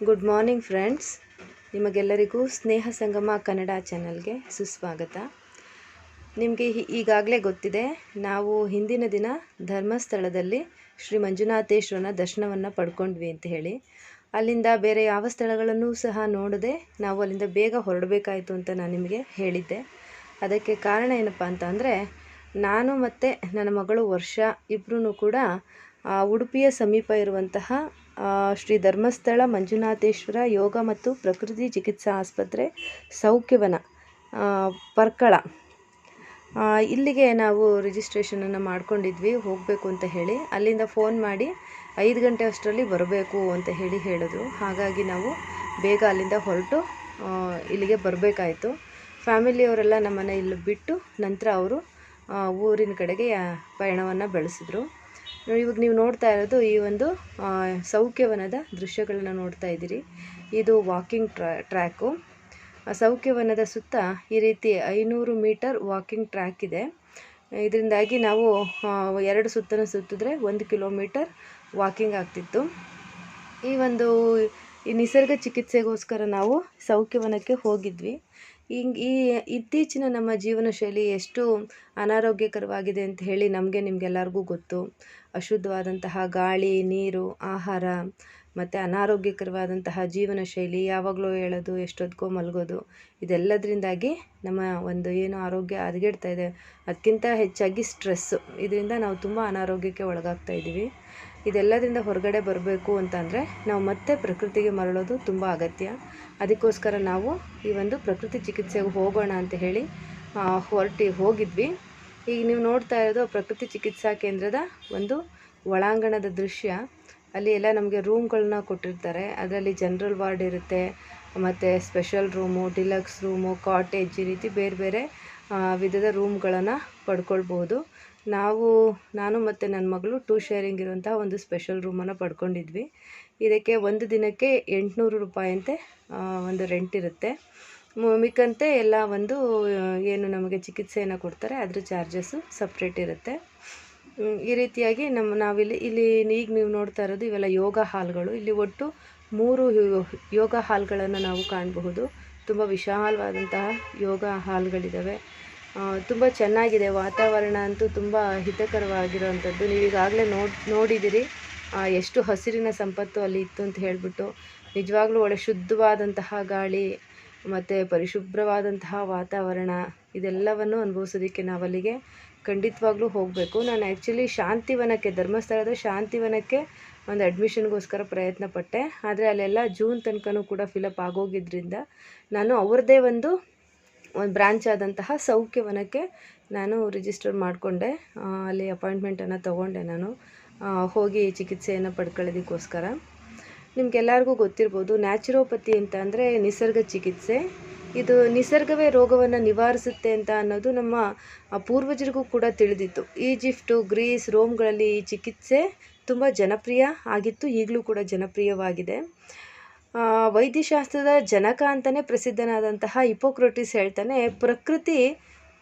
Good morning friends ನಿಮಗೆಲ್ಲರಿಗೂ ಸ್ನೇಹ ಸಂಗಮ ಕನ್ನಡ ಚಾನಲ್ಗೆ ಸುಸ್ವಾಗತ. ನಿಮಗೆ ಈಗಾಗಲೇ ಗೊತ್ತಿದೆ, ನಾವು ಹಿಂದಿನ ದಿನ ಧರ್ಮಸ್ಥಳದಲ್ಲಿ ಶ್ರೀ ಮಂಜುನಾಥೇಶ್ವರನ ದರ್ಶನವನ್ನು ಪಡ್ಕೊಂಡ್ವಿ ಅಂತ ಹೇಳಿ. ಅಲ್ಲಿಂದ ಬೇರೆ ಯಾವ ಸ್ಥಳಗಳನ್ನು ಸಹ ನೋಡದೆ ನಾವು ಅಲ್ಲಿಂದ ಬೇಗ ಹೊರಡಬೇಕಾಯಿತು ಅಂತ ನಾನು ನಿಮಗೆ ಹೇಳಿದ್ದೆ. ಅದಕ್ಕೆ ಕಾರಣ ಏನಪ್ಪ ಅಂತ ಅಂದರೆ ನಾನು ಮತ್ತು ನನ್ನ ಮಗಳು ವರ್ಷ ಇಬ್ಬರೂ ಕೂಡ ಉಡುಪಿಯ ಸಮೀಪ ಇರುವಂತಹ ಶ್ರೀ ಧರ್ಮಸ್ಥಳ ಮಂಜುನಾಥೇಶ್ವರ ಯೋಗ ಮತ್ತು ಪ್ರಕೃತಿ ಚಿಕಿತ್ಸಾ ಆಸ್ಪತ್ರೆ ಸೌಖ್ಯವನ ಪರ್ಕಳ. ಇಲ್ಲಿಗೆ ನಾವು ರಿಜಿಸ್ಟ್ರೇಷನನ್ನು ಮಾಡ್ಕೊಂಡಿದ್ವಿ, ಹೋಗಬೇಕು ಅಂತ ಹೇಳಿ. ಅಲ್ಲಿಂದ ಫೋನ್ ಮಾಡಿ ಐದು ಗಂಟೆ ಅಷ್ಟರಲ್ಲಿ ಬರಬೇಕು ಅಂತ ಹೇಳಿ ಹೇಳಿದ್ರು. ಹಾಗಾಗಿ ನಾವು ಬೇಗ ಅಲ್ಲಿಂದ ಹೊರಟು ಇಲ್ಲಿಗೆ ಬರಬೇಕಾಯಿತು. ಫ್ಯಾಮಿಲಿಯವರೆಲ್ಲ ನಮ್ಮನ್ನು ಇಲ್ಲಿ ಬಿಟ್ಟು ನಂತರ ಅವರು ಊರಿನ ಕಡೆಗೆ ಪಯಣವನ್ನು ಬೆಳೆಸಿದ್ರು. ಇವಾಗ ನೀವು ನೋಡ್ತಾ ಇರೋದು ಈ ಒಂದು ಸೌಖ್ಯವನದ ದೃಶ್ಯಗಳನ್ನು ನೋಡ್ತಾ ಇದ್ದೀರಿ. ಇದು ವಾಕಿಂಗ್ ಟ್ರಾ ಟ್ರ್ಯಾಕು ಸೌಖ್ಯವನದ ಸುತ್ತ ಈ ರೀತಿ ಐನೂರು ಮೀಟರ್ ವಾಕಿಂಗ್ ಟ್ರ್ಯಾಕ್ ಇದೆ. ಇದರಿಂದಾಗಿ ನಾವು ಎರಡು ಸುತ್ತನ ಸುತ್ತಿದ್ರೆ ಒಂದು ಕಿಲೋಮೀಟರ್ ವಾಕಿಂಗ್ ಆಗ್ತಿತ್ತು. ಈ ಒಂದು, ಈ ನಿಸರ್ಗ ಚಿಕಿತ್ಸೆಗೋಸ್ಕರ ನಾವು ಸೌಖ್ಯವನಕ್ಕೆ ಹೋಗಿದ್ವಿ. ಹಿಂಗ್ ಈ ಇತ್ತೀಚಿನ ನಮ್ಮ ಜೀವನ ಶೈಲಿ ಎಷ್ಟು ಅನಾರೋಗ್ಯಕರವಾಗಿದೆ ಅಂತ ಹೇಳಿ ನಮಗೆ ನಿಮಗೆಲ್ಲರಿಗೂ ಗೊತ್ತು. ಅಶುದ್ಧವಾದಂತಹ ಗಾಳಿ, ನೀರು, ಆಹಾರ, ಮತ್ತು ಅನಾರೋಗ್ಯಕರವಾದಂತಹ ಜೀವನ ಶೈಲಿ ಯಾವಾಗಲೂ ಹೇಳೋದು ಎಷ್ಟೊತ್ತಿಗೋ ಮಲಗೋದು, ಇದೆಲ್ಲದರಿಂದಾಗಿ ನಮ್ಮ ಒಂದು ಏನು ಆರೋಗ್ಯ ಹದಗೆಡ್ತಾ ಇದೆ. ಅದಕ್ಕಿಂತ ಹೆಚ್ಚಾಗಿ ಸ್ಟ್ರೆಸ್ಸು ಇದರಿಂದ ನಾವು ತುಂಬ ಅನಾರೋಗ್ಯಕ್ಕೆ ಒಳಗಾಗ್ತಾ ಇದ್ದೀವಿ. ಇದೆಲ್ಲದರಿಂದ ಹೊರಗಡೆ ಬರಬೇಕು ಅಂತಂದರೆ ನಾವು ಮತ್ತೆ ಪ್ರಕೃತಿಗೆ ಮರಳೋದು ತುಂಬ ಅಗತ್ಯ. ಅದಕ್ಕೋಸ್ಕರ ನಾವು ಈ ಒಂದು ಪ್ರಕೃತಿ ಚಿಕಿತ್ಸೆಗೆ ಹೋಗೋಣ ಅಂತ ಹೇಳಿ ಹೊರಟಿ ಹೋಗಿದ್ವಿ. ಈಗ ನೀವು ನೋಡ್ತಾ ಇರೋದು ಪ್ರಕೃತಿ ಚಿಕಿತ್ಸಾ ಕೇಂದ್ರದ ಒಂದು ಒಳಾಂಗಣದ ದೃಶ್ಯ. ಅಲ್ಲಿ ಎಲ್ಲ ನಮಗೆ ರೂಮ್ಗಳನ್ನ ಕೊಟ್ಟಿರ್ತಾರೆ. ಅದರಲ್ಲಿ ಜನರಲ್ ವಾರ್ಡ್ ಇರುತ್ತೆ, ಮತ್ತು special room, deluxe room, cottage ಈ ರೀತಿ ಬೇರೆ ಬೇರೆ ವಿಧದ ರೂಮ್ಗಳನ್ನು ಪಡ್ಕೊಳ್ಬೋದು. ನಾವು, ನಾನು ಮತ್ತು ನನ್ನ ಮಗಳು ಟೂ ಶೇರಿಂಗ್ ಇರುವಂತಹ ಒಂದು ಸ್ಪೆಷಲ್ ರೂಮನ್ನು ಪಡ್ಕೊಂಡಿದ್ವಿ. ಇದಕ್ಕೆ ಒಂದು ದಿನಕ್ಕೆ ಎಂಟುನೂರು ರೂಪಾಯಿಯಂತೆ ಒಂದು ರೆಂಟ್ ಇರುತ್ತೆ. ಮಿಕ್ಕಂತೆ ಎಲ್ಲ ಒಂದು ಏನು ನಮಗೆ ಚಿಕಿತ್ಸೆಯನ್ನು ಕೊಡ್ತಾರೆ, ಅದ್ರ ಚಾರ್ಜಸ್ಸು ಸಪ್ರೇಟ್ ಇರುತ್ತೆ. ಈ ರೀತಿಯಾಗಿ ನಮ್ಮ ನಾವಿಲ್ಲಿ, ಇಲ್ಲಿ ಈಗ ನೀವು ನೋಡ್ತಾ ಇರೋದು ಇವೆಲ್ಲ ಯೋಗ ಹಾಲ್ಗಳು. ಇಲ್ಲಿ ಒಟ್ಟು ಮೂರು ಯೋಗ ಹಾಲ್ಗಳನ್ನು ನಾವು ಕಾಣಬಹುದು. ತುಂಬ ವಿಶಾಲವಾದಂತಹ ಯೋಗ ಹಾಲ್ಗಳಿದ್ದಾವೆ. ತುಂಬ ಚೆನ್ನಾಗಿದೆ. ವಾತಾವರಣ ಅಂತೂ ತುಂಬ ಹಿತಕರವಾಗಿರುವಂಥದ್ದು. ನೀವು ಈಗಾಗಲೇ ನೋಡಿ ನೋಡಿದ್ದೀರಿ ಎಷ್ಟು ಹಸಿರಿನ ಸಂಪತ್ತು ಅಲ್ಲಿ ಇತ್ತು ಅಂತ ಹೇಳಿಬಿಟ್ಟು. ನಿಜವಾಗ್ಲೂ ಒಳ್ಳೆ ಶುದ್ಧವಾದಂತಹ ಗಾಳಿ, ಮತ್ತು ಪರಿಶುಭ್ರವಾದಂತಹ ವಾತಾವರಣ, ಇದೆಲ್ಲವನ್ನು ಅನುಭವಿಸೋದಕ್ಕೆ ನಾವಲ್ಲಿಗೆ ಖಂಡಿತವಾಗ್ಲೂ ಹೋಗಬೇಕು. ನಾನು ಆ್ಯಕ್ಚುಲಿ ಶಾಂತಿವನಕ್ಕೆ, ಧರ್ಮಸ್ಥಳದ ಶಾಂತಿವನಕ್ಕೆ ಒಂದು ಅಡ್ಮಿಷನ್ಗೋಸ್ಕರ ಪ್ರಯತ್ನ ಪಟ್ಟೆ ಆದರೆ ಅಲ್ಲೆಲ್ಲ ಜೂನ್ ತನಕನೂ ಕೂಡ ಫಿಲಪ್ ಆಗೋಗಿದ್ದರಿಂದ ನಾನು ಅವ್ರದ್ದೇ ಒಂದು ಒಂದು ಬ್ರಾಂಚ್ ಆದಂತಹ ಸೌಖ್ಯವನಕ್ಕೆ ನಾನು ರಿಜಿಸ್ಟರ್ ಮಾಡಿಕೊಂಡೆ. ಅಲ್ಲಿ ಅಪಾಯಿಂಟ್ಮೆಂಟನ್ನು ತಗೊಂಡೆ ನಾನು. ಹೋಗಿ ಚಿಕಿತ್ಸೆಯನ್ನು ಪಡ್ಕೊಳ್ಳೋದಕ್ಕೋಸ್ಕರ. ನಿಮಗೆಲ್ಲರಿಗೂ ಗೊತ್ತಿರ್ಬೋದು ನ್ಯಾಚುರೋಪತಿ ಅಂತ ಅಂದರೆ ನಿಸರ್ಗ ಚಿಕಿತ್ಸೆ. ಇದು ನಿಸರ್ಗವೇ ರೋಗವನ್ನು ನಿವಾರಿಸುತ್ತೆ ಅಂತ ಅನ್ನೋದು ನಮ್ಮ ಪೂರ್ವಜರಿಗೂ ಕೂಡ ತಿಳಿದಿತ್ತು. ಈಜಿಪ್ಟು, ಗ್ರೀಸ್, ರೋಮ್ಗಳಲ್ಲಿ ಈ ಚಿಕಿತ್ಸೆ ತುಂಬ ಜನಪ್ರಿಯ ಆಗಿತ್ತು, ಈಗಲೂ ಕೂಡ ಜನಪ್ರಿಯವಾಗಿದೆ. ವೈದ್ಯಶಾಸ್ತ್ರದ ಜನಕ ಅಂತಲೇ ಪ್ರಸಿದ್ಧನಾದಂತಹ ಹಿಪೋಕ್ರಟಿಸ್ ಹೇಳ್ತಾನೆ, ಪ್ರಕೃತಿ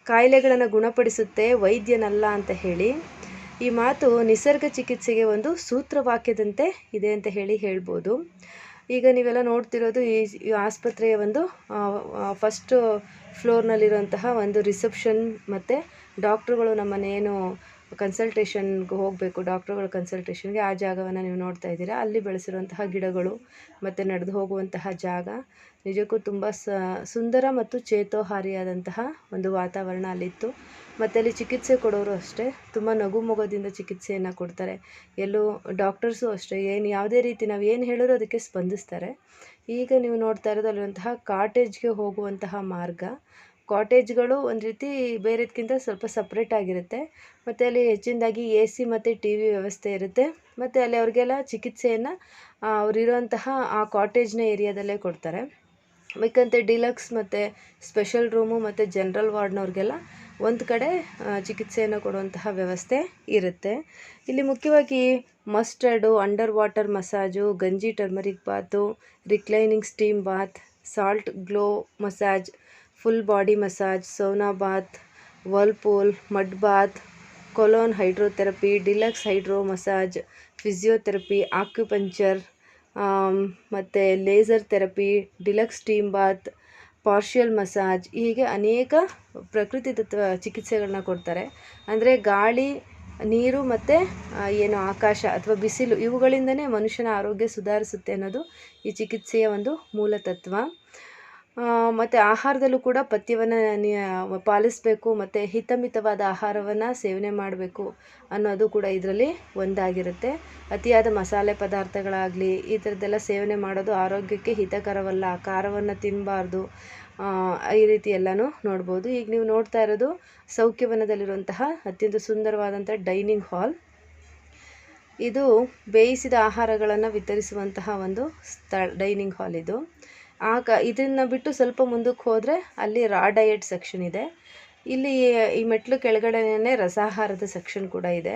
ಕಾಯಿಲೆಗಳನ್ನು ಗುಣಪಡಿಸುತ್ತೆ, ವೈದ್ಯನಲ್ಲ ಅಂತ ಹೇಳಿ. ಈ ಮಾತು ನಿಸರ್ಗ ಚಿಕಿತ್ಸೆಗೆ ಒಂದು ಸೂತ್ರವಾಕ್ಯದಂತೆ ಇದೆ ಅಂತ ಹೇಳಿ ಹೇಳ್ಬೋದು. ಈಗ ನೀವೆಲ್ಲ ನೋಡ್ತಿರೋದು ಈ ಆಸ್ಪತ್ರೆಯ ಒಂದು ಫಸ್ಟ್ ಫ್ಲೋರ್ನಲ್ಲಿರುವಂತಹ ಒಂದು ರಿಸೆಪ್ಷನ್ ಮತ್ತು ಡಾಕ್ಟ್ರುಗಳು ನಮ್ಮನ್ನೇನು ಕನ್ಸಲ್ಟೇಷನ್ಗೆ ಹೋಗಬೇಕು ಡಾಕ್ಟ್ರುಗಳ ಕನ್ಸಲ್ಟೇಷನ್ಗೆ ಆ ಜಾಗವನ್ನು ನೀವು ನೋಡ್ತಾ ಇದ್ದೀರಾ. ಅಲ್ಲಿ ಬೆಳೆಸಿರುವಂತಹ ಗಿಡಗಳು ಮತ್ತು ನಡೆದು ಹೋಗುವಂತಹ ಜಾಗ. ನಿಜಕ್ಕೂ ತುಂಬ ಸುಂದರ ಮತ್ತು ಚೇತೋಹಾರಿಯಾದಂತಹ ಒಂದು ವಾತಾವರಣ ಅಲ್ಲಿತ್ತು. ಮತ್ತು ಅಲ್ಲಿ ಚಿಕಿತ್ಸೆ ಕೊಡೋರು ಅಷ್ಟೇ, ತುಂಬ ನಗು ಮೊಗದಿಂದ ಚಿಕಿತ್ಸೆಯನ್ನು ಕೊಡ್ತಾರೆ. ಎಲ್ಲೂ ಡಾಕ್ಟರ್ಸು ಅಷ್ಟೇ, ಏನು ಯಾವುದೇ ರೀತಿ ನಾವು ಏನು ಹೇಳಿದ್ರು ಅದಕ್ಕೆ ಸ್ಪಂದಿಸ್ತಾರೆ. ಈಗ ನೀವು ನೋಡ್ತಾ ಇರೋದು ಅಲ್ಲಿರುವಂತಹ ಕಾಟೇಜ್ಗೆ ಹೋಗುವಂತಹ ಮಾರ್ಗ. ಕಾಟೇಜ್ಗಳು ಒಂದು ರೀತಿ ಬೇರೆದಕ್ಕಿಂತ ಸ್ವಲ್ಪ ಸಪ್ರೇಟ್ ಆಗಿರುತ್ತೆ. ಮತ್ತು ಅಲ್ಲಿ ಹೆಚ್ಚಿನದಾಗಿ ಎ ಸಿ ಮತ್ತು ಟಿ ವಿ ವ್ಯವಸ್ಥೆ ಇರುತ್ತೆ. ಮತ್ತು ಅಲ್ಲಿ ಅವ್ರಿಗೆಲ್ಲ ಚಿಕಿತ್ಸೆಯನ್ನು ಅವರಿರುವಂತಹ ಆ ಕಾಟೇಜ್ನ ಏರಿಯಾದಲ್ಲೇ ಕೊಡ್ತಾರೆ. ಮಿಕ್ಕಂತೆ ಡಿಲಕ್ಸ್ ಮತ್ತು ಸ್ಪೆಷಲ್ ರೂಮು ಮತ್ತು ಜನರಲ್ ವಾರ್ಡ್ನವ್ರಿಗೆಲ್ಲ ಒಂದು ಕಡೆ ಚಿಕಿತ್ಸೆಯನ್ನು ಕೊಡುವಂತಹ ವ್ಯವಸ್ಥೆ ಇರುತ್ತೆ. ಇಲ್ಲಿ ಮುಖ್ಯವಾಗಿ ಮಸ್ಟರ್ಡು, ಅಂಡರ್ ವಾಟರ್ ಮಸಾಜು, ಗಂಜಿ turmeric bath, reclining steam bath, salt glow massage full body massage sauna bath whirlpool mud bath colon hydrotherapy deluxe hydro massage physiotherapy acupuncture ಮತ್ತು laser therapy deluxe steam bath partial massage ಹೀಗೆ ಅನೇಕ ಪ್ರಕೃತಿ ತತ್ವ ಚಿಕಿತ್ಸೆಗಳನ್ನ ಕೊಡ್ತಾರೆ. ಅಂದರೆ ಗಾಳಿ, ನೀರು ಮತ್ತು ಏನು ಆಕಾಶ ಅಥವಾ ಬಿಸಿಲು ಇವುಗಳಿಂದನೇ ಮನುಷ್ಯನ ಆರೋಗ್ಯ ಸುಧಾರಿಸುತ್ತೆ ಅನ್ನೋದು ಈ ಚಿಕಿತ್ಸೆಯ ಒಂದು ಮೂಲ ತತ್ವ. ಮತ್ತು ಆಹಾರದಲ್ಲೂ ಕೂಡ ಪಥ್ಯವನ್ನು ಪಾಲಿಸಬೇಕು, ಮತ್ತು ಹಿತಮಿತವಾದ ಆಹಾರವನ್ನು ಸೇವನೆ ಮಾಡಬೇಕು ಅನ್ನೋದು ಕೂಡ ಇದರಲ್ಲಿ ಒಂದಾಗಿರುತ್ತೆ. ಅತಿಯಾದ ಮಸಾಲೆ ಪದಾರ್ಥಗಳಾಗಲಿ, ಈ ಥರದ್ದೆಲ್ಲ ಸೇವನೆ ಮಾಡೋದು ಆರೋಗ್ಯಕ್ಕೆ ಹಿತಕರವಲ್ಲ, ಖಾರವನ್ನು ತಿನ್ನಬಾರ್ದು ಈ ರೀತಿ ಎಲ್ಲನೂ ನೋಡ್ಬೋದು. ಈಗ ನೀವು ನೋಡ್ತಾ ಇರೋದು ಸೌಖ್ಯವನದಲ್ಲಿರುವಂತಹ ಅತ್ಯಂತ ಸುಂದರವಾದಂಥ ಡೈನಿಂಗ್ ಹಾಲ್. ಇದು ಬೇಯಿಸಿದ ಆಹಾರಗಳನ್ನು ವಿತರಿಸುವಂತಹ ಒಂದು ಸ್ಥಳ, ಡೈನಿಂಗ್ ಹಾಲ್ ಇದು. ಆಗ ಇದನ್ನು ಬಿಟ್ಟು ಸ್ವಲ್ಪ ಮುಂದಕ್ಕೆ ಹೋದರೆ ಅಲ್ಲಿ ರಾ ಡಯಟ್ ಸೆಕ್ಷನ್ ಇದೆ. ಇಲ್ಲಿ ಈ ಮೆಟ್ಲು ಕೆಳಗಡೆನೇ ರಸಾಹಾರದ ಸೆಕ್ಷನ್ ಕೂಡ ಇದೆ.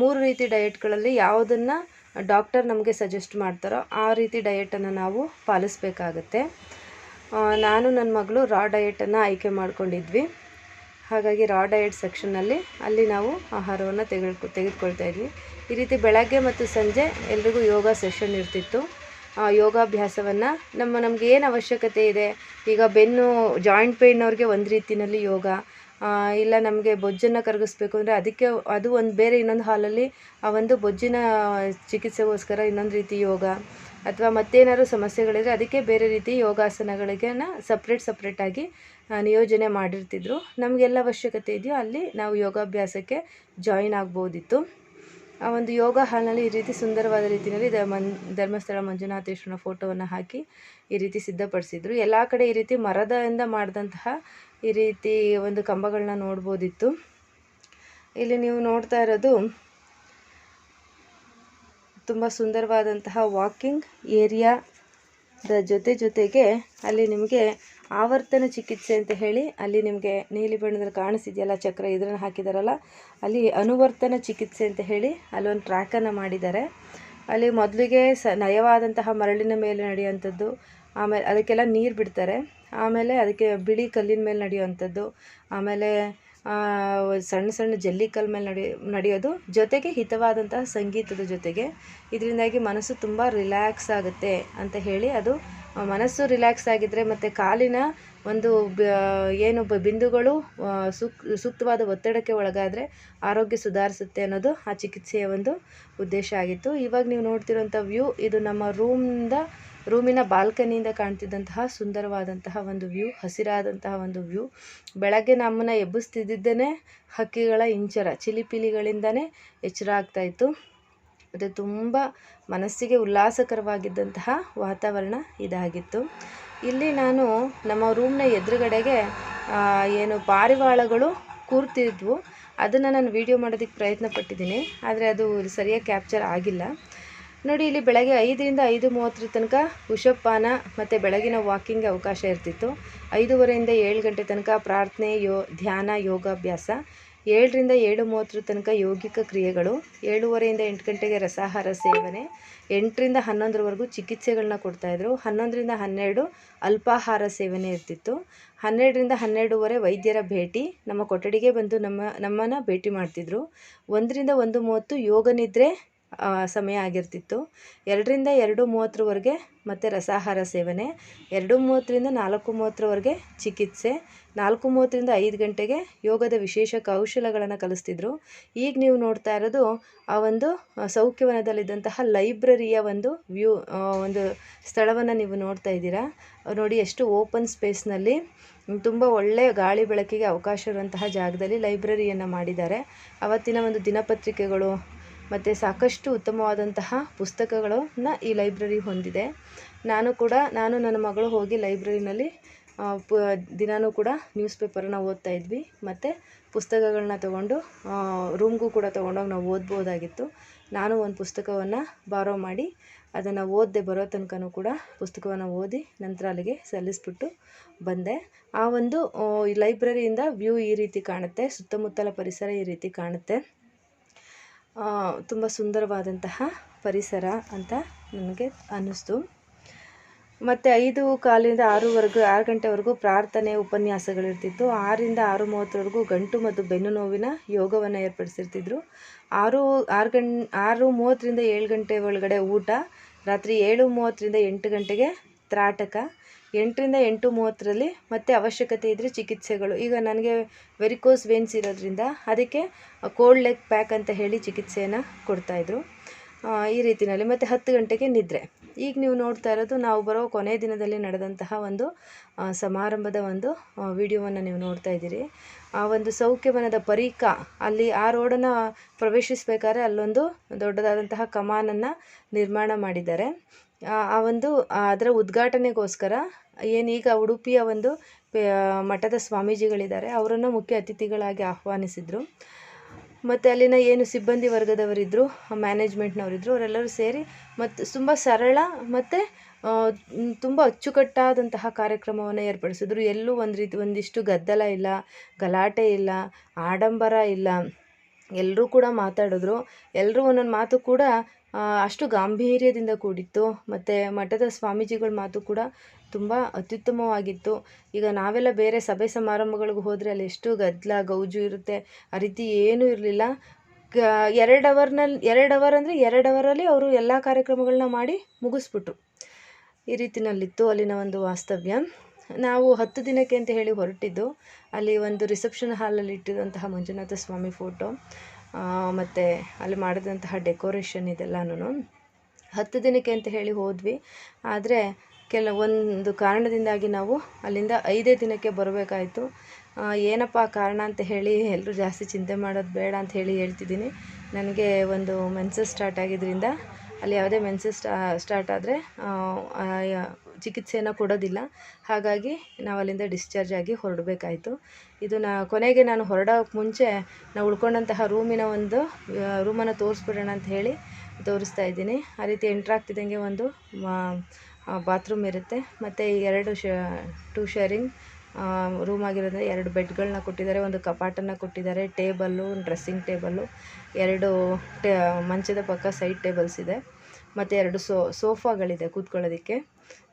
ಮೂರು ರೀತಿ ಡಯಟ್ಗಳಲ್ಲಿ ಯಾವುದನ್ನು ಡಾಕ್ಟರ್ ನಮಗೆ ಸಜೆಸ್ಟ್ ಮಾಡ್ತಾರೋ ಆ ರೀತಿ ಡಯಟನ್ನು ನಾವು ಪಾಲಿಸ್ಬೇಕಾಗತ್ತೆ. ನಾನು ನನ್ನ ಮಗಳು ರಾ ಡಯಟನ್ನು ಆಯ್ಕೆ ಮಾಡ್ಕೊಂಡಿದ್ವಿ. ಹಾಗಾಗಿ ರಾ ಡಯಟ್ ಸೆಕ್ಷನ್ನಲ್ಲಿ ಅಲ್ಲಿ ನಾವು ಆಹಾರವನ್ನು ತೆಗೆದುಕೊ ತೆಗೆದುಕೊಳ್ತಾ ಇದ್ವಿ. ಈ ರೀತಿ ಬೆಳಗ್ಗೆ ಮತ್ತು ಸಂಜೆ ಎಲ್ರಿಗೂ ಯೋಗ ಸೆಷನ್ ಇರ್ತಿತ್ತು. ಯೋಗಾಭ್ಯಾಸವನ್ನು ನಮ್ಮ ನಮ್ಗೆ ಏನು ಅವಶ್ಯಕತೆ ಇದೆ? ಈಗ ಬೆನ್ನು ಜಾಯಿಂಟ್ ಪೇಯ್ನವ್ರಿಗೆ ಒಂದು ರೀತಿಯಲ್ಲಿ ಯೋಗ ಇಲ್ಲ ನಮಗೆ ಬೊಜ್ಜನ್ನು ಕರಗಿಸ್ಬೇಕು ಅಂದರೆ ಅದಕ್ಕೆ ಅದು ಒಂದು ಬೇರೆ ಇನ್ನೊಂದು ಹಾಲಲ್ಲಿ ಆ ಒಂದು ಬೊಜ್ಜಿನ ಚಿಕಿತ್ಸೆಗೋಸ್ಕರ ಇನ್ನೊಂದು ರೀತಿ ಯೋಗ. ಅಥವಾ ಮತ್ತೇನಾದ್ರು ಸಮಸ್ಯೆಗಳಿದ್ರೆ ಅದಕ್ಕೆ ಬೇರೆ ರೀತಿ ಯೋಗಾಸನಗಳಿಗೆ ಸಪ್ರೇಟ್ ಸಪ್ರೇಟಾಗಿ ನಿಯೋಜನೆ ಮಾಡಿರ್ತಿದ್ರು. ನಮಗೆಲ್ಲ ಅವಶ್ಯಕತೆ ಇದೆಯೋ ಅಲ್ಲಿ ನಾವು ಯೋಗಾಭ್ಯಾಸಕ್ಕೆ ಜಾಯಿನ್ ಆಗ್ಬೋದಿತ್ತು. ಆ ಒಂದು ಯೋಗ ಹಾಲ್ನಲ್ಲಿ ಈ ರೀತಿ ಸುಂದರವಾದ ರೀತಿಯಲ್ಲಿ ಮನ್, ಧರ್ಮಸ್ಥಳ ಮಂಜುನಾಥೇಶ್ವರನ ಫೋಟೋವನ್ನು ಹಾಕಿ ಈ ರೀತಿ ಸಿದ್ಧಪಡಿಸಿದ್ರು. ಎಲ್ಲ ಕಡೆ ಈ ರೀತಿ ಮರದಿಂದ ಮಾಡಿದಂತಹ ಈ ರೀತಿ ಒಂದು ಕಂಬಗಳನ್ನ ನೋಡ್ಬೋದಿತ್ತು. ಇಲ್ಲಿ ನೀವು ನೋಡ್ತಾ ಇರೋದು ತುಂಬ ಸುಂದರವಾದಂತಹ ವಾಕಿಂಗ್ ಏರಿಯಾದ ಜೊತೆ ಜೊತೆಗೆ ಅಲ್ಲಿ ನಿಮಗೆ ಆವರ್ತನ ಚಿಕಿತ್ಸೆ ಅಂತ ಹೇಳಿ ಅಲ್ಲಿ ನಿಮಗೆ ನೀಲಿ ಬಣ್ಣದಲ್ಲಿ ಕಾಣಿಸಿದೆಯಲ್ಲ ಚಕ್ರ ಇದನ್ನು ಹಾಕಿದಾರಲ್ಲ, ಅಲ್ಲಿ ಅನುವರ್ತನ ಚಿಕಿತ್ಸೆ ಅಂತ ಹೇಳಿ ಅಲ್ಲೊಂದು ಟ್ರ್ಯಾಕನ್ನು ಮಾಡಿದ್ದಾರೆ ಅಲ್ಲಿ ಮೊದಲಿಗೆ ಸ ನಯವಾದಂತಹ ಮರಳಿನ ಮೇಲೆ ನಡೆಯುವಂಥದ್ದು, ಆಮೇಲೆ ಅದಕ್ಕೆಲ್ಲ ನೀರು ಬಿಡ್ತಾರೆ, ಆಮೇಲೆ ಅದಕ್ಕೆ ಬಿಳಿ ಕಲ್ಲಿನ ಮೇಲೆ ನಡೆಯುವಂಥದ್ದು, ಆಮೇಲೆ ಸಣ್ಣ ಸಣ್ಣ ಜಲ್ಲಿಕಲ್ಲು ಮೇಲೆ ನಡೆ, ನಡೆಯೋದು. ಜೊತೆಗೆ ಹಿತವಾದಂತಹ ಸಂಗೀತದ ಜೊತೆಗೆ ಇದರಿಂದಾಗಿ ಮನಸ್ಸು ತುಂಬ ರಿಲ್ಯಾಕ್ಸ್ ಆಗುತ್ತೆ ಅಂತ ಹೇಳಿ ಅದು ಮನಸ್ಸು ರಿಲ್ಯಾಕ್ಸ್ ಆಗಿದ್ದರೆ ಮತ್ತು ಕಾಲಿನ ಒಂದು ಏನು ಬಿಂದುಗಳು ಸೂಕ್, ಸೂಕ್ತವಾದ ಒತ್ತಡಕ್ಕೆ ಒಳಗಾದರೆ ಆರೋಗ್ಯ ಸುಧಾರಿಸುತ್ತೆ ಅನ್ನೋದು ಆ ಚಿಕಿತ್ಸೆಯ ಒಂದು ಉದ್ದೇಶ ಆಗಿತ್ತು. ಇವಾಗ ನೀವು ನೋಡ್ತಿರೋಂಥ ವ್ಯೂ, ಇದು ನಮ್ಮ ರೂಮಿಂದ ರೂಮಿನ ಬಾಲ್ಕನಿಯಿಂದ ಕಾಣ್ತಿದ್ದಂತಹ ಸುಂದರವಾದಂತಹ ಒಂದು ವ್ಯೂ, ಹಸಿರಾದಂತಹ ಒಂದು ವ್ಯೂ. ಬೆಳಗ್ಗೆ ನಮ್ಮನ್ನು ಎಬ್ಬಿಸ್ತಿದ್ದಿದ್ದೇನೆ ಹಕ್ಕಿಗಳ ಇಂಚರ, ಚಿಲಿಪಿಲಿಗಳಿಂದನೇ ಎಚ್ಚರ ಆಗ್ತಾಯಿತ್ತು ಅದು ತುಂಬ ಮನಸ್ಸಿಗೆ ಉಲ್ಲಾಸಕರವಾಗಿದ್ದಂತಹ ವಾತಾವರಣ ಇದಾಗಿತ್ತು. ಇಲ್ಲಿ ನಾನು ನಮ್ಮ ರೂಮ್ನ ಎದುರುಗಡೆಗೆ ಏನು ಪಾರಿವಾಳಗಳು ಕೂರ್ತಿದ್ವು. ಅದನ್ನು ನಾನು ವೀಡಿಯೋ ಮಾಡೋದಕ್ಕೆ ಪ್ರಯತ್ನ ಪಟ್ಟಿದ್ದೀನಿ ಆದರೆ ಅದು ಸರಿಯಾಗಿ ಕ್ಯಾಪ್ಚರ್ ಆಗಿಲ್ಲ. ನೋಡಿ, ಇಲ್ಲಿ ಬೆಳಗ್ಗೆ ಐದರಿಂದ ಐದು ಮೂವತ್ತರ ತನಕ ಉಷಪಾನ ಮತ್ತು ಬೆಳಗಿನ ವಾಕಿಂಗ್ ಅವಕಾಶ ಇರ್ತಿತ್ತು. ಐದೂವರೆಯಿಂದ ಏಳು ಗಂಟೆ ತನಕ ಪ್ರಾರ್ಥನೆ, ಯೋ, ಧ್ಯಾನ, ಯೋಗಾಭ್ಯಾಸ, ಏಳರಿಂದ ಏಳು ಮೂವತ್ತರ ತನಕ ಯೋಗಿಕ ಕ್ರಿಯೆಗಳು, ಏಳುವರೆಯಿಂದ ಎಂಟು ಗಂಟೆಗೆ ರಸಾಹಾರ ಸೇವನೆ, ಎಂಟರಿಂದ ಹನ್ನೊಂದರವರೆಗೂ ಚಿಕಿತ್ಸೆಗಳನ್ನ ಕೊಡ್ತಾಯಿದ್ರು ಹನ್ನೊಂದರಿಂದ ಹನ್ನೆರಡು ಅಲ್ಪಾಹಾರ ಸೇವನೆ ಇರ್ತಿತ್ತು. ಹನ್ನೆರಡರಿಂದ ಹನ್ನೆರಡೂವರೆ ವೈದ್ಯರ ಭೇಟಿ, ನಮ್ಮ ಕೊಠಡಿಗೆ ಬಂದು ನಮ್ಮ ನಮ್ಮನ್ನು ಭೇಟಿ ಮಾಡ್ತಿದ್ರು. ಒಂದರಿಂದ ಒಂದು ಮೂವತ್ತು ಯೋಗ ನಿದ್ರೆ ಸಮಯ ಆಗಿರ್ತಿತ್ತು. ಎರಡರಿಂದ ಎರಡು ಮೂವತ್ತರವರೆಗೆ ಮತ್ತು ರಸಾಹಾರ ಸೇವನೆ, ಎರಡು ಮೂವತ್ತರಿಂದ ನಾಲ್ಕು ಮೂವತ್ತರವರೆಗೆ ಚಿಕಿತ್ಸೆ, ನಾಲ್ಕು ಮೂವತ್ತರಿಂದ ಐದು ಗಂಟೆಗೆ ಯೋಗದ ವಿಶೇಷ ಕೌಶಲಗಳನ್ನು ಕಲಿಸ್ತಿದ್ರು. ಈಗ ನೀವು ನೋಡ್ತಾ ಇರೋದು ಆ ಒಂದು ಸೌಖ್ಯವನದಲ್ಲಿದ್ದಂತಹ ಲೈಬ್ರರಿಯ ಒಂದು ವ್ಯೂ ಒಂದು ಸ್ಥಳವನ್ನು ನೀವು ನೋಡ್ತಾ ಇದ್ದೀರಾ. ನೋಡಿ, ಎಷ್ಟು ಓಪನ್ ಸ್ಪೇಸ್ನಲ್ಲಿ ತುಂಬ ಒಳ್ಳೆಯ ಗಾಳಿ ಬೆಳಕಿಗೆ ಅವಕಾಶ ಇರುವಂತಹ ಜಾಗದಲ್ಲಿ ಲೈಬ್ರರಿಯನ್ನು ಮಾಡಿದ್ದಾರೆ. ಅವತ್ತಿನ ಒಂದು ದಿನಪತ್ರಿಕೆಗಳು ಮತ್ತು ಸಾಕಷ್ಟು ಉತ್ತಮವಾದಂತಹ ಪುಸ್ತಕಗಳನ್ನು ಈ ಲೈಬ್ರರಿ ಹೊಂದಿದೆ. ನಾನು ಕೂಡ, ನಾನು ನನ್ನ ಮಗಳು ಹೋಗಿ ಲೈಬ್ರರಿನಲ್ಲಿ ಪ, ದಿನಾನೂ ಕೂಡ ನ್ಯೂಸ್ ಪೇಪರನ್ನ ಓದ್ತಾ ಇದ್ವಿ. ಮತ್ತು ಪುಸ್ತಕಗಳನ್ನ ತಗೊಂಡು ರೂಮ್ಗೂ ಕೂಡ ತೊಗೊಂಡೋಗಿ ನಾವು ಓದ್ಬೋದಾಗಿತ್ತು. ನಾನು ಒಂದು ಪುಸ್ತಕವನ್ನು ಬಾರೋ ಮಾಡಿ, ಅದನ್ನು ಓದದೆ ಬರೋ ತನಕನೂ ಕೂಡ ಪುಸ್ತಕವನ್ನು ಓದಿ ನಂತರ ಅಲ್ಲಿಗೆ ಸಲ್ಲಿಸ್ಬಿಟ್ಟು ಬಂದೆ. ಆ ಒಂದು ಈ ಲೈಬ್ರರಿಯಿಂದ ವ್ಯೂ ಈ ರೀತಿ ಕಾಣುತ್ತೆ, ಸುತ್ತಮುತ್ತಲ ಪರಿಸರ ಈ ರೀತಿ ಕಾಣುತ್ತೆ. ತುಂಬ ಸುಂದರವಾದಂತಹ ಪರಿಸರ ಅಂತ ನನಗೆ ಅನ್ನಿಸ್ತು. ಮತ್ತು ಐದು ಕಾಲಿಂದ ಆರೂವರೆಗೂ ಆರು ಗಂಟೆವರೆಗೂ ಪ್ರಾರ್ಥನೆ ಉಪನ್ಯಾಸಗಳಿರ್ತಿತ್ತು ಆರರಿಂದ ಆರು ಮೂವತ್ತರವರೆಗೂ ಗಂಟು ಮತ್ತು ಬೆನ್ನು ನೋವಿನ ಯೋಗವನ್ನು ಏರ್ಪಡಿಸಿರ್ತಿದ್ರು. ಆರು ಆರು ಗಂ, ಆರು ಮೂವತ್ತರಿಂದ ಏಳು ಗಂಟೆ ಒಳಗಡೆ ಊಟ, ರಾತ್ರಿ ಏಳು ಮೂವತ್ತರಿಂದ ಎಂಟು ಗಂಟೆಗೆ ತ್ರಾಟಕ ಎಂಟರಿಂದ ಎಂಟು ಮೂವತ್ತರಲ್ಲಿ ಮತ್ತೆ ಅವಶ್ಯಕತೆ ಇದ್ದರೆ ಚಿಕಿತ್ಸೆಗಳು. ಈಗ ನನಗೆ ವೆರಿಕೋಸ್ ವೇನ್ಸ್ ಇರೋದ್ರಿಂದ ಅದಕ್ಕೆ ಕೋಲ್ಡ್ ಲೆಗ್ ಪ್ಯಾಕ್ ಅಂತ ಹೇಳಿ ಚಿಕಿತ್ಸೆಯನ್ನು ಕೊಡ್ತಾಯಿದ್ರು ಈ ರೀತಿಯಲ್ಲಿ ಮತ್ತು ಹತ್ತು ಗಂಟೆಗೆ ನಿದ್ರೆ. ಈಗ ನೀವು ನೋಡ್ತಾ ಇರೋದು ನಾವು ಬರೋ ಕೊನೆಯ ದಿನದಲ್ಲಿ ನಡೆದಂತಹ ಒಂದು ಸಮಾರಂಭದ ಒಂದು ವಿಡಿಯೋವನ್ನು ನೀವು ನೋಡ್ತಾ ಇದ್ದೀರಿ. ಆ ಒಂದು ಸೌಖ್ಯವನದ ಪರೀಕ, ಅಲ್ಲಿ ಆ ರೋಡನ್ನು ಪ್ರವೇಶಿಸಬೇಕಾದ್ರೆ ಅಲ್ಲೊಂದು ದೊಡ್ಡದಾದಂತಹ ಕಮಾನನ್ನು ನಿರ್ಮಾಣ ಮಾಡಿದ್ದಾರೆ. ಆ ಒಂದು ಅದರ ಉದ್ಘಾಟನೆಗೋಸ್ಕರ ಏನೀಗ ಉಡುಪಿಯ ಒಂದು ಮಠದ ಸ್ವಾಮೀಜಿಗಳಿದ್ದಾರೆ, ಅವರನ್ನು ಮುಖ್ಯ ಅತಿಥಿಗಳಾಗಿ ಆಹ್ವಾನಿಸಿದರು. ಮತ್ತು ಅಲ್ಲಿನ ಏನು ಸಿಬ್ಬಂದಿ ವರ್ಗದವರಿದ್ದರು ಮ್ಯಾನೇಜ್ಮೆಂಟ್ನವರಿದ್ದರು ಅವರೆಲ್ಲರೂ ಸೇರಿ ಮತ್ತು ತುಂಬ ಸರಳ ಮತ್ತು ತುಂಬ ಅಚ್ಚುಕಟ್ಟಾದಂತಹ ಕಾರ್ಯಕ್ರಮವನ್ನು ಏರ್ಪಡಿಸಿದ್ರು. ಎಲ್ಲೂ ಒಂದು ರೀತಿ, ಒಂದಿಷ್ಟು ಗದ್ದಲ ಇಲ್ಲ, ಗಲಾಟೆ ಇಲ್ಲ, ಆಡಂಬರ ಇಲ್ಲ. ಎಲ್ಲರೂ ಕೂಡ ಮಾತಾಡಿದ್ರು. ಎಲ್ಲರೂ ಒಂದೊಂದು ಮಾತು ಕೂಡ ಅಷ್ಟು ಗಾಂಭೀರ್ಯದಿಂದ ಕೂಡಿತ್ತು. ಮತ್ತು ಮಠದ ಸ್ವಾಮೀಜಿಗಳ ಮಾತು ಕೂಡ ತುಂಬ ಅತ್ಯುತ್ತಮವಾಗಿತ್ತು. ಈಗ ನಾವೆಲ್ಲ ಬೇರೆ ಸಭೆ ಸಮಾರಂಭಗಳಿಗೆ ಹೋದರೆ ಅಲ್ಲಿ ಎಷ್ಟು ಗದ್ದಲ, ಗೌಜು ಇರುತ್ತೆ. ಆ ರೀತಿ ಏನೂ ಇರಲಿಲ್ಲ. ಕ ಎರಡು ಅವರ್ನಲ್ಲಿ ಎರಡು ಅವರ್ ಅಂದರೆ ಎರಡು ಅವರಲ್ಲಿ ಅವರು ಎಲ್ಲ ಕಾರ್ಯಕ್ರಮಗಳನ್ನ ಮಾಡಿ ಮುಗಿಸ್ಬಿಟ್ರು. ಈ ರೀತಿನಲ್ಲಿತ್ತು ಅಲ್ಲಿನ ಒಂದು ವಾಸ್ತವ್ಯ. ನಾವು ಹತ್ತು ದಿನಕ್ಕೆ ಅಂತ ಹೇಳಿ ಹೊರಟಿದ್ದು, ಅಲ್ಲಿ ಒಂದು ರಿಸೆಪ್ಷನ್ ಹಾಲಲ್ಲಿ ಇಟ್ಟಿರುವಂತಹ ಮಂಜುನಾಥ ಸ್ವಾಮಿ ಫೋಟೋ. ಮತ್ತು ಅಲ್ಲಿ ಮಾಡಿದಂತಹ ಡೆಕೋರೇಷನ್ ಇದೆಲ್ಲನೂ ಹತ್ತು ದಿನಕ್ಕೆ ಅಂತ ಹೇಳಿ ಹೋದ್ವಿ. ಆದರೆ ಕೆಲವೊಂದು ಕಾರಣದಿಂದಾಗಿ ನಾವು ಅಲ್ಲಿಂದ ಐದೇ ದಿನಕ್ಕೆ ಬರಬೇಕಾಯಿತು. ಏನಪ್ಪ ಕಾರಣ ಅಂತ ಹೇಳಿ ಎಲ್ಲರೂ ಜಾಸ್ತಿ ಚಿಂತೆ ಮಾಡೋದು ಬೇಡ ಅಂತ ಹೇಳಿ ಹೇಳ್ತಿದ್ದೀನಿ. ನನಗೆ ಒಂದು ಮೆನ್ಸಸ್ ಸ್ಟಾರ್ಟ್ ಆಗಿದ್ದರಿಂದ ಅಲ್ಲಿ ಯಾವುದೇ ಮೆನ್ಸಸ್ ಸ್ಟಾ ಸ್ಟಾರ್ಟ್ ಆದರೆ ಚಿಕಿತ್ಸೆಯನ್ನು ಕೊಡೋದಿಲ್ಲ. ಹಾಗಾಗಿ ನಾವು ಅಲ್ಲಿಂದ ಡಿಸ್ಚಾರ್ಜ್ ಆಗಿ ಹೊರಡಬೇಕಾಯಿತು. ಇದು ನಾ, ಕೊನೆಗೆ ನಾನು ಹೊರಡೋಕ್ಕೆ ಮುಂಚೆ ನಾವು ಉಳ್ಕೊಂಡಂತಹ ರೂಮಿನ ಒಂದು ರೂಮನ್ನು ತೋರಿಸ್ಬಿಡೋಣ ಅಂತ ಹೇಳಿ ತೋರಿಸ್ತಾ ಇದ್ದೀನಿ. ಆ ರೀತಿ ಎಂಟ್ರ್ ಆಗ್ತಿದ್ದಂಗೆ ಒಂದು ಬಾತ್ರೂಮ್ ಇರುತ್ತೆ. ಮತ್ತು ಎರಡು ಶ ಟೂ ಶೇರಿಂಗ್ ರೂಮ್ ಆಗಿರೋದ್ರಿಂದ ಎರಡು ಬೆಡ್ಗಳನ್ನ ಕೊಟ್ಟಿದ್ದಾರೆ, ಒಂದು ಕಪಾಟನ್ನು ಕೊಟ್ಟಿದ್ದಾರೆ, ಟೇಬಲ್ಲು, ಡ್ರೆಸ್ಸಿಂಗ್ ಟೇಬಲ್ಲು, ಎರಡು ಮಂಚದ ಪಕ್ಕ ಸೈಡ್ ಟೇಬಲ್ಸ್ ಇದೆ, ಮತ್ತು ಎರಡು ಸೋ, ಸೋಫಾಗಳಿದೆ ಕೂತ್ಕೊಳ್ಳೋದಕ್ಕೆ,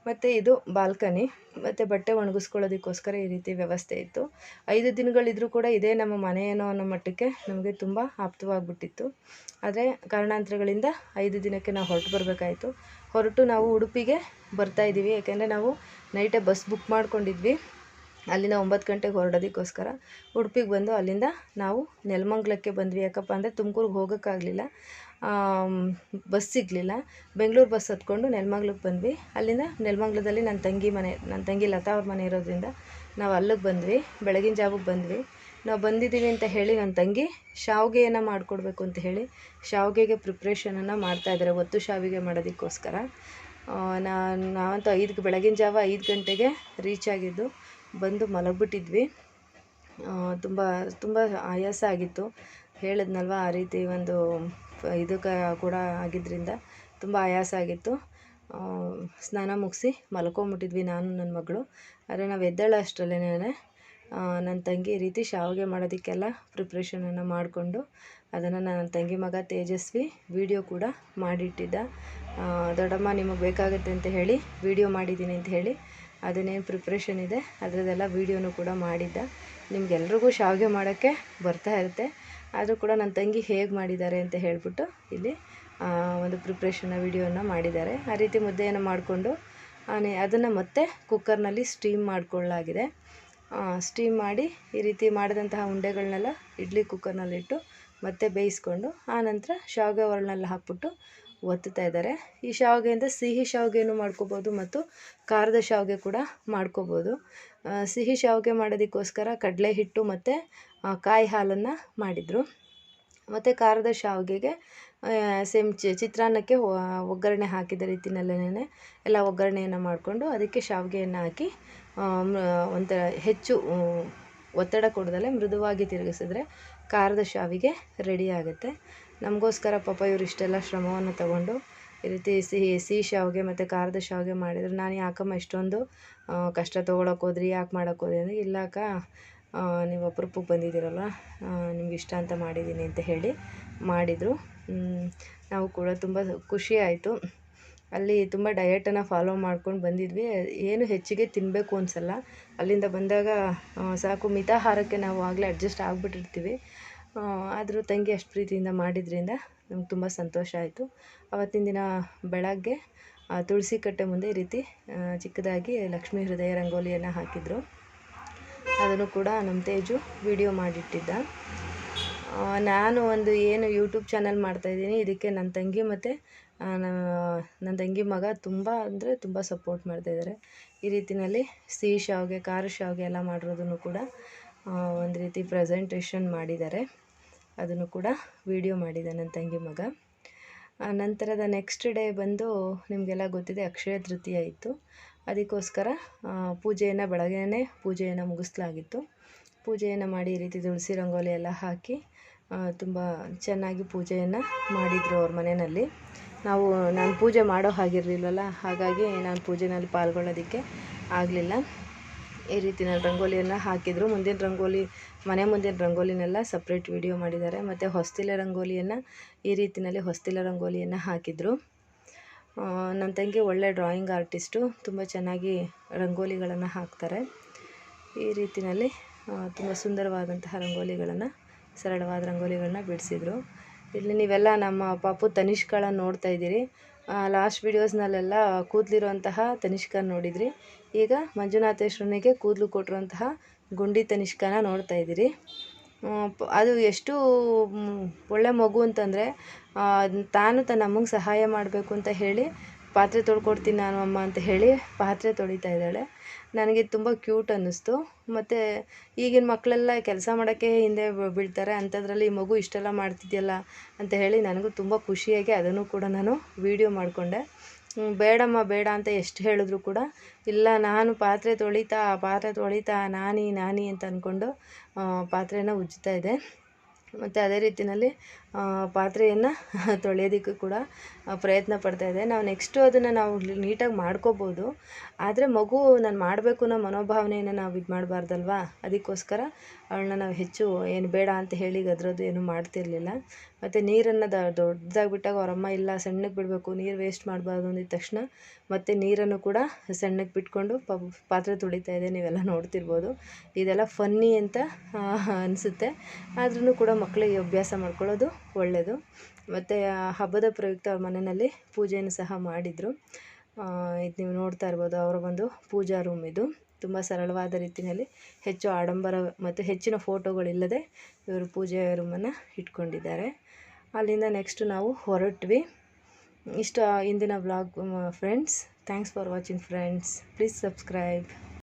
ಮತ್ತು ಇದು ಬಾಲ್ಕನಿ, ಮತ್ತು ಬಟ್ಟೆ ಒಣಗಿಸ್ಕೊಳ್ಳೋದಕ್ಕೋಸ್ಕರ ಈ ರೀತಿ ವ್ಯವಸ್ಥೆ ಇತ್ತು. ಐದು ದಿನಗಳಿದ್ರೂ ಕೂಡ ಇದೇ ನಮ್ಮ ಮನೆ ಏನೋ ಅನ್ನೋ ಮಟ್ಟಕ್ಕೆ ನಮಗೆ ತುಂಬ ಆಪ್ತವಾಗಿಬಿಟ್ಟಿತ್ತು. ಆದರೆ ಕಾರಣಾಂತರಗಳಿಂದ ಐದು ದಿನಕ್ಕೆ ನಾವು ಹೊರಟು ಬರಬೇಕಾಯಿತು. ಹೊರಟು ನಾವು ಉಡುಪಿಗೆ ಬರ್ತಾ ಇದ್ದೀವಿ, ಯಾಕೆಂದರೆ ನಾವು ನೈಟೇ ಬಸ್ ಬುಕ್ ಮಾಡ್ಕೊಂಡಿದ್ವಿ. ಅಲ್ಲಿಂದ ಒಂಬತ್ತು ಗಂಟೆಗೆ ಹೊರಡೋದಕ್ಕೋಸ್ಕರ ಉಡುಪಿಗೆ ಬಂದು ಅಲ್ಲಿಂದ ನಾವು ನೆಲಮಂಗ್ಲಕ್ಕೆ ಬಂದ್ವಿ. ಯಾಕಪ್ಪ ಅಂದರೆ ತುಮಕೂರಿಗೆ ಹೋಗೋಕ್ಕಾಗಲಿಲ್ಲ. ಬಸ್ ಸಿಗಲಿಲ್ಲ. ಬೆಂಗಳೂರು ಬಸ್ ಹತ್ಕೊಂಡು ನೆಲಮಂಗ್ಲಕ್ಕೆ ಬಂದ್ವಿ. ಅಲ್ಲಿಂದ ನೆಲಮಂಗ್ಲದಲ್ಲಿ ನನ್ನ ತಂಗಿ ಮನೆ, ನನ್ನ ತಂಗಿ ಲತಾ ಅವ್ರ ಮನೆ ಇರೋದ್ರಿಂದ ನಾವು ಅಲ್ಲಿಗೆ ಬಂದ್ವಿ. ಬೆಳಗಿನ ಜಾವಕ್ಕೆ ಬಂದ್ವಿ. ನಾವು ಬಂದಿದ್ದೀವಿ ಅಂತ ಹೇಳಿ ನನ್ನ ತಂಗಿ ಶಾವಿಗೆಯನ್ನು ಮಾಡಿಕೊಡ್ಬೇಕು ಅಂತ ಹೇಳಿ ಶಾವಿಗೆಗೆ ಪ್ರಿಪ್ರೇಷನನ್ನು ಮಾಡ್ತಾಯಿದ್ದಾರೆ ಒತ್ತು ಶಾವಿಗೆ ಮಾಡೋದಕ್ಕೋಸ್ಕರ. ನಾನು ನಾವಂತೂ ಐದು ಬೆಳಗಿನ ಜಾವ ಐದು ಗಂಟೆಗೆ ರೀಚ್ ಆಗಿದ್ದು ಬಂದು ಮಲಗಿಬಿಟ್ಟಿದ್ವಿ. ತುಂಬ ತುಂಬ ಆಯಾಸ ಆಗಿತ್ತು. ಹೇಳಿದ್ನಲ್ವ ಆ ರೀತಿ ಒಂದು ಇದಕ್ಕೆ ಕೂಡ ಆಗಿದ್ದರಿಂದ ತುಂಬ ಆಯಾಸ ಆಗಿತ್ತು. ಸ್ನಾನ ಮುಗಿಸಿ ಮಲ್ಕೊಂಬಿಟ್ಟಿದ್ವಿ ನಾನು, ನನ್ನ ಮಗಳು. ಆದರೆ ನಾವು ಎದ್ದೇಳೋ ಅಷ್ಟರಲ್ಲೇನೆ ನನ್ನ ತಂಗಿ ಈ ರೀತಿ ಶಾವಿಗೆ ಮಾಡೋದಕ್ಕೆಲ್ಲ ಪ್ರಿಪ್ರೇಷನನ್ನು ಮಾಡಿಕೊಂಡು ಅದನ್ನು ನನ್ನ ತಂಗಿ ಮಗ ತೇಜಸ್ವಿ ವಿಡಿಯೋ ಕೂಡ ಮಾಡಿಟ್ಟಿದ್ದ. ದೊಡ್ಡಮ್ಮ, ನಿಮಗೆ ಬೇಕಾಗುತ್ತೆ ಅಂತ ಹೇಳಿ ವಿಡಿಯೋ ಮಾಡಿದ್ದೀನಿ ಅಂತ ಹೇಳಿ ಅದನ್ನೇನು ಪ್ರಿಪ್ರೇಷನ್ ಇದೆ. ಅದರದ್ದೆಲ್ಲ ವೀಡಿಯೋನು ಕೂಡ ಮಾಡಿದ್ದ. ನಿಮ್ಗೆಲ್ರಿಗೂ ಶಾವಿಗೆ ಮಾಡೋಕ್ಕೆ ಬರ್ತಾ ಇರುತ್ತೆ. ಆದರೂ ಕೂಡ ನನ್ನ ತಂಗಿ ಹೇಗೆ ಮಾಡಿದ್ದಾರೆ ಅಂತ ಹೇಳಿಬಿಟ್ಟು ಇಲ್ಲಿ ಒಂದು ಪ್ರಿಪ್ರೇಷನ್ನ ವಿಡಿಯೋನ ಮಾಡಿದ್ದಾರೆ. ಆ ರೀತಿ ಮುದ್ದೆಯನ್ನು ಮಾಡಿಕೊಂಡು ಅದನ್ನು ಮತ್ತೆ ಕುಕ್ಕರ್ನಲ್ಲಿ ಸ್ಟೀಮ್ ಮಾಡಿಕೊಳ್ಳಲಾಗಿದೆ. ಸ್ಟೀಮ್ ಮಾಡಿ ಈ ರೀತಿ ಮಾಡಿದಂತಹ ಉಂಡೆಗಳನ್ನೆಲ್ಲ ಇಡ್ಲಿ ಕುಕ್ಕರ್ನಲ್ಲಿಟ್ಟು ಮತ್ತೆ ಬೇಯಿಸ್ಕೊಂಡು ಆನಂತರ ಶಾವಿಗೆ ಒರಳನ್ನೆಲ್ಲ ಹಾಕ್ಬಿಟ್ಟು ಒತ್ತುತ್ತಾ ಇದ್ದಾರೆ. ಈ ಶಾವಿಗೆಯಿಂದ ಸಿಹಿ ಶಾವಿಗೆಯನ್ನು ಮಾಡ್ಕೋಬೋದು ಮತ್ತು ಖಾರದ ಶಾವಿಗೆ ಕೂಡ ಮಾಡ್ಕೋಬೋದು. ಸಿಹಿ ಶಾವಿಗೆ ಮಾಡೋದಕ್ಕೋಸ್ಕರ ಕಡಲೆ ಹಿಟ್ಟು ಮತ್ತು ಕಾಯಿ ಹಾಲನ್ನು ಮಾಡಿದರು. ಮತ್ತು ಖಾರದ ಶಾವಿಗೆಗೆ ಸೇಮ್ ಚಿತ್ರಾನ್ನಕ್ಕೆ ಒಗ್ಗರಣೆ ಹಾಕಿದ ರೀತಿಯಲ್ಲೇ ಎಲ್ಲ ಒಗ್ಗರಣೆಯನ್ನು ಮಾಡಿಕೊಂಡು ಅದಕ್ಕೆ ಶಾವಿಗೆಯನ್ನು ಹಾಕಿ ಒಂಥರ ಹೆಚ್ಚು ಒತ್ತಡ ಕೊಡದಲ್ಲೇ ಮೃದುವಾಗಿ ತಿರುಗಿಸಿದ್ರೆ ಖಾರದ ಶಾವಿಗೆ ರೆಡಿ ಆಗುತ್ತೆ. ನಮಗೋಸ್ಕರ ಪಾಪ ಇವರು ಇಷ್ಟೆಲ್ಲ ಶ್ರಮವನ್ನು ತಗೊಂಡು ಈ ರೀತಿ ಸಿಹಿ ಸಿಹಿ ಶಾವಿಗೆ ಮತ್ತು ಖಾರದ ಶಾವಿಗೆ ಮಾಡಿದ್ರು. ನಾನು ಯಾಕಮ್ಮ ಇಷ್ಟೊಂದು ಕಷ್ಟ ತೊಗೊಳಕ್ಕೆ ಹೋದ್ರಿ, ಯಾಕೆ ಮಾಡೋಕ್ಕೆ ಹೋದ್ರಿ ಅಂದರೆ, ಇಲ್ಲ ನೀವು ಅಪರೂಪಕ್ಕೆ ಬಂದಿದ್ದೀರಲ್ಲ ನಿಮ್ಗೆ ಇಷ್ಟ ಅಂತ ಮಾಡಿದ್ದೀನಿ ಅಂತ ಹೇಳಿ ಮಾಡಿದರು. ನಾವು ಕೂಡ ತುಂಬ ಖುಷಿ ಆಯಿತು. ಅಲ್ಲಿ ತುಂಬ ಡಯಟನ್ನು ಫಾಲೋ ಮಾಡ್ಕೊಂಡು ಬಂದಿದ್ವಿ. ಏನು ಹೆಚ್ಚಿಗೆ ತಿನ್ನಬೇಕು ಅನಿಸಲ್ಲ. ಅಲ್ಲಿಂದ ಬಂದಾಗ ಸಾಕು ಮಿತಾಹಾರಕ್ಕೆ ನಾವು ಆಗಲೇ ಅಡ್ಜಸ್ಟ್ ಆಗಿಬಿಟ್ಟಿರ್ತೀವಿ. ಆದರೂ ತಂಗಿ ಅಷ್ಟು ಪ್ರೀತಿಯಿಂದ ಮಾಡಿದ್ರಿಂದ ನಮ್ಗೆ ತುಂಬ ಸಂತೋಷ ಆಯಿತು. ಅವತ್ತಿನ ದಿನ ಬೆಳಗ್ಗೆ ತುಳಸಿ ಕಟ್ಟೆ ಮುಂದೆ ಈ ರೀತಿ ಚಿಕ್ಕದಾಗಿ ಲಕ್ಷ್ಮೀ ಹೃದಯ ರಂಗೋಲಿಯನ್ನು ಹಾಕಿದರು. ಅದನ್ನು ಕೂಡ ನಮ್ಮ ತೇಜು ವಿಡಿಯೋ ಮಾಡಿಟ್ಟಿದ್ದ. ನಾನು ಒಂದು ಏನು ಯೂಟ್ಯೂಬ್ ಚಾನಲ್ ಮಾಡ್ತಾಯಿದ್ದೀನಿ ಇದಕ್ಕೆ ನನ್ನ ತಂಗಿ ಮತ್ತು ನನ್ನ ತಂಗಿ ಮಗ ತುಂಬ ಅಂದರೆ ತುಂಬ ಸಪೋರ್ಟ್ ಮಾಡ್ತಾಯಿದ್ದಾರೆ ಈ ರೀತಿಯಲ್ಲಿ ಸಿಹಿ ಶಾವಿಗೆ ಖಾರ ಶಾವಿಗೆ ಎಲ್ಲ ಮಾಡಿರೋದನ್ನು ಕೂಡ ಒಂದು ರೀತಿ ಪ್ರೆಸೆಂಟೇಷನ್ ಮಾಡಿದ್ದಾರೆ. ಅದನ್ನು ಕೂಡ ವಿಡಿಯೋ ಮಾಡಿದ ನನ್ನ ತಂಗಿ ಮಗ. ನಂತರದ ನೆಕ್ಸ್ಟ್ ಡೇ ಬಂದು ನಿಮಗೆಲ್ಲ ಗೊತ್ತಿದೆ, ಅಕ್ಷಯ ತೃತೀಯ ಇತ್ತು. ಅದಕ್ಕೋಸ್ಕರ ಪೂಜೆಯನ್ನು, ಬೆಳಗ್ಗೆನೇ ಪೂಜೆಯನ್ನು ಮುಗಿಸ್ಲಾಗಿತ್ತು. ಪೂಜೆಯನ್ನು ಮಾಡಿ ಈ ರೀತಿ ತುಳಸಿ ರಂಗೋಲಿ ಎಲ್ಲ ಹಾಕಿ ತುಂಬ ಚೆನ್ನಾಗಿ ಪೂಜೆಯನ್ನು ಮಾಡಿದರು ಅವ್ರ ಮನೆಯಲ್ಲಿ. ನಾವು, ನಾನು ಪೂಜೆ ಮಾಡೋ ಹಾಗಿರಲಿಲ್ವಲ್ಲ ಹಾಗಾಗಿ ನಾನು ಪೂಜೆನಲ್ಲಿ ಪಾಲ್ಗೊಳ್ಳೋದಕ್ಕೆ ಆಗಲಿಲ್ಲ. ಈ ರೀತಿ ನಾನು ರಂಗೋಲಿಯನ್ನು ಹಾಕಿದರು. ಮುಂದಿನ ರಂಗೋಲಿ ಮನೆ ಮುಂದಿನ ರಂಗೋಲಿನೆಲ್ಲ ಸಪ್ರೇಟ್ ವಿಡಿಯೋ ಮಾಡಿದ್ದಾರೆ. ಮತ್ತು ಹೊಸ್ತಿಲ ರಂಗೋಲಿಯನ್ನು ಈ ರೀತಿಯಲ್ಲಿ ಹೊಸ್ತಿಲ ರಂಗೋಲಿಯನ್ನು ಹಾಕಿದರು. ನನ್ನ ತಂಗಿ ಒಳ್ಳೆ ಡ್ರಾಯಿಂಗ್ ಆರ್ಟಿಸ್ಟು ತುಂಬ ಚೆನ್ನಾಗಿ ರಂಗೋಲಿಗಳನ್ನು ಹಾಕ್ತಾರೆ. ಈ ರೀತಿಯಲ್ಲಿ ತುಂಬ ಸುಂದರವಾದಂತಹ ರಂಗೋಲಿಗಳನ್ನು, ಸರಳವಾದ ರಂಗೋಲಿಗಳನ್ನ ಬಿಡಿಸಿದ್ರು. ಇಲ್ಲಿ ನೀವೆಲ್ಲ ನಮ್ಮ ಪಾಪು ತನಿಷ್ಕಳ ನೋಡ್ತಾ ಇದ್ದೀರಿ. ಲಾಸ್ಟ್ ವಿಡಿಯೋಸ್ನಲ್ಲೆಲ್ಲ ಕೂದಲಿರುವಂತಹ ತನಿಷ್ಕ ನೋಡಿದ್ರಿ. ಈಗ ಮಂಜುನಾಥೇಶ್ವರನಿಗೆ ಕೂದಲು ಕೊಟ್ಟಿರುವಂತಹ ಗುಂಡಿ ತನಿಷ್ಕನ ನೋಡ್ತಾ ಇದ್ದೀರಿ. ಅದು ಎಷ್ಟು ಒಳ್ಳೆ ಮಗು ಅಂತಂದರೆ ತಾನು ತನ್ನ ಅಮ್ಮಂಗೆ ಸಹಾಯ ಮಾಡಬೇಕು ಅಂತ ಹೇಳಿ, ಪಾತ್ರೆ ತೊಳ್ಕೊಡ್ತೀನಿ ನಾನು ಅಮ್ಮ ಅಂತ ಹೇಳಿ ಪಾತ್ರೆ ತೊಳಿತಾ ಇದ್ದಾಳೆ. ನನಗೆ ತುಂಬ ಕ್ಯೂಟ್ ಅನ್ನಿಸ್ತು. ಮತ್ತು ಈಗಿನ ಮಕ್ಕಳೆಲ್ಲ ಕೆಲಸ ಮಾಡೋಕ್ಕೆ ಹಿಂದೆ ಬೀಳ್ತಾರೆ. ಅಂಥದ್ರಲ್ಲಿ ಈ ಮಗು ಇಷ್ಟೆಲ್ಲ ಮಾಡ್ತಿದ್ಯಲ್ಲ ಅಂತ ಹೇಳಿ ನನಗೂ ತುಂಬ ಖುಷಿಯಾಗಿ ಅದನ್ನು ಕೂಡ ನಾನು ವೀಡಿಯೋ ಮಾಡಿಕೊಂಡೆ. ಬೇಡಮ್ಮ, ಬೇಡ ಅಂತ ಎಷ್ಟು ಹೇಳಿದ್ರು ಕೂಡ, ಇಲ್ಲ, ನಾನು ಪಾತ್ರೆ ತೊಳಿತಾ ಪಾತ್ರೆ ತೊಳಿತಾ, ನಾನಿ ನಾನಿ ಅಂತ ಅಂದ್ಕೊಂಡು ಪಾತ್ರೆನ ಉಜ್ತಾ ಇದೆ ಮತ್ತು ಅದೇ ರೀತಿಯಲ್ಲಿ ಪಾತ್ರೆಯನ್ನು ತೊಳೆಯೋದಕ್ಕೆ ಕೂಡ ಪ್ರಯತ್ನ ಪಡ್ತಾ ಇದೆ. ನಾವು ನೆಕ್ಸ್ಟು ಅದನ್ನು ನಾವು ನೀಟಾಗಿ ಮಾಡ್ಕೋಬೋದು. ಆದರೆ ಮಗು ನಾನು ಮಾಡಬೇಕು ಅನ್ನೋ ಮನೋಭಾವನೆಯನ್ನು ನಾವು ಇದು ಮಾಡಬಾರ್ದಲ್ವಾ? ಅದಕ್ಕೋಸ್ಕರ ಅವಳನ್ನ ನಾವು ಹೆಚ್ಚು ಏನು ಬೇಡ ಅಂತ ಹೇಳಿ ಅದರದ್ದು ಏನು ಮಾಡ್ತಿರ್ಲಿಲ್ಲ. ಮತ್ತು ನೀರನ್ನು ದೊಡ್ಡದಾಗಿ ಬಿಟ್ಟಾಗ ಅವರಮ್ಮ ಇಲ್ಲ, ಸಣ್ಣಗೆ ಬಿಡಬೇಕು, ನೀರು ವೇಸ್ಟ್ ಮಾಡಬಾರ್ದು ಅಂದಿದ ತಕ್ಷಣ ಮತ್ತು ನೀರನ್ನು ಕೂಡ ಸಣ್ಣಗೆ ಬಿಟ್ಕೊಂಡು ಪಾತ್ರೆ ತುಳಿತಾ ಇದೆ. ನೀವೆಲ್ಲ ನೋಡ್ತಿರ್ಬೋದು. ಇದೆಲ್ಲ ಫನ್ನಿ ಅಂತ ಅನಿಸುತ್ತೆ. ಆದ್ರೂ ಕೂಡ ಮಕ್ಕಳಿಗೆ ಅಭ್ಯಾಸ ಮಾಡ್ಕೊಳ್ಳೋದು ಒಳ್ಳೆಯದು ಮತ್ತು ಹಬ್ಬದ ಪ್ರಯುಕ್ತ ಅವ್ರ ಮನೆಯಲ್ಲಿ ಪೂಜೆಯನ್ನು ಸಹ ಮಾಡಿದರು. ಇದು ನೀವು ನೋಡ್ತಾ ಇರ್ಬೋದು, ಅವರ ಒಂದು ಪೂಜಾ ರೂಮ್ ಇದು. ತುಂಬ ಸರಳವಾದ ರೀತಿಯಲ್ಲಿ ಹೆಚ್ಚು ಆಡಂಬರ ಮತ್ತು ಹೆಚ್ಚಿನ ಫೋಟೋಗಳಿಲ್ಲದೆ ಇವರು ಪೂಜೆ ರೂಮನ್ನು ಇಟ್ಕೊಂಡಿದ್ದಾರೆ. ಅಲ್ಲಿಂದ ನೆಕ್ಸ್ಟ್ ನಾವು ಹೊರಟ್ವಿ. ಇಷ್ಟು, ಇಂದಿನ vlog friends thanks for watching friends please subscribe